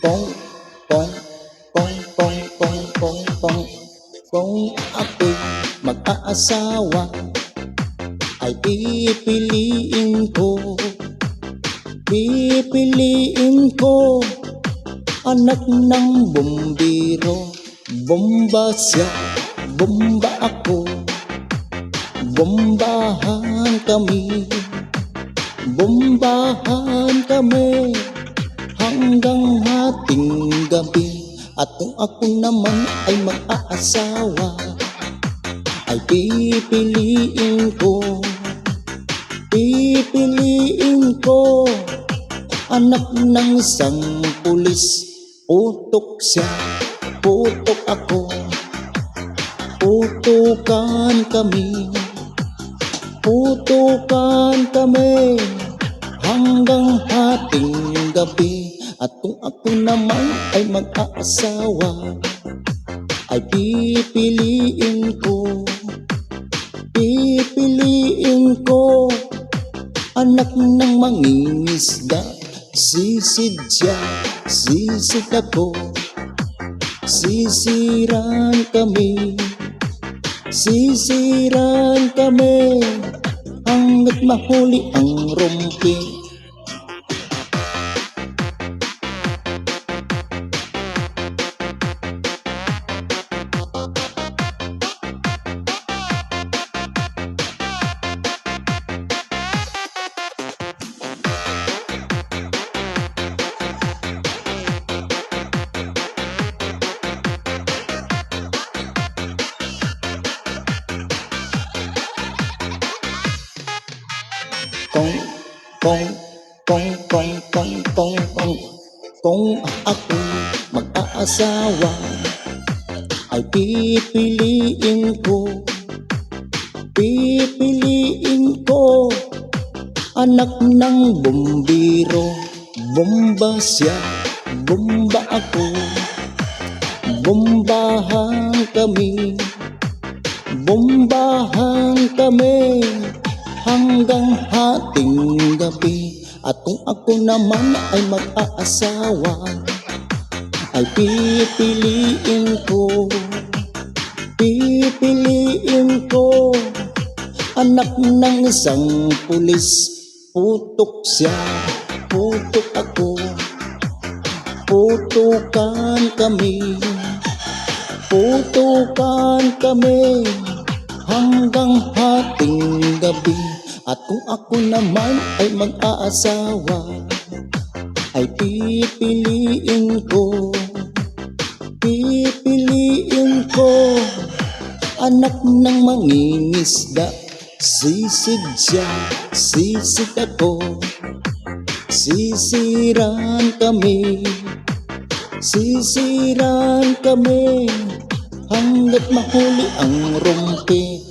Kung, kung, kung, kung, kung, kung, kung, kung ako'y mag-aasawa. Ay pipiliin ko. Pipiliin ko. Anak ng bumbiro. Bomba siya, bomba ako. Bombahan kami. Bombahan kami Hanggang hating gabi. At kung ako naman ay mag-aasawa Ay pipiliin ko. Pipiliin ko Anak ng isang pulis. Putok siya, putok ako. Putukan kami Putukan kami Hanggang hating gabi At kung ako naman ay mag-aasawa Ay pipiliin ko Pipiliin ko Anak ng mangingisda Sisid siya, sisid ako Sisiran kami Sisiran kami Hanggat mahuli ang rumpi Kung, kung, kung, kung, kung, kung, kung Kung ako mag-aasawa. Ay pipiliin ko. Pipiliin ko. Anak ng bumbiro. Bomba siya, bomba ako. Bombahan kami. Bombahan kami hanggang hating gabi At kung ako naman ay mag-aasawa Ay pipiliin ko. Pipiliin ko Anak ng isang pulis. Putok siya, putok ako. Putukan kami Putukan kami. Hanggang hating gabi At kung ako naman ay mag-aasawa Ay pipiliin ko. Pipiliin ko. Anak ng mangingisda Sisid siya, sisid ako. Sisiran kami Sisiran kami Hanggat mahuli ang rumpi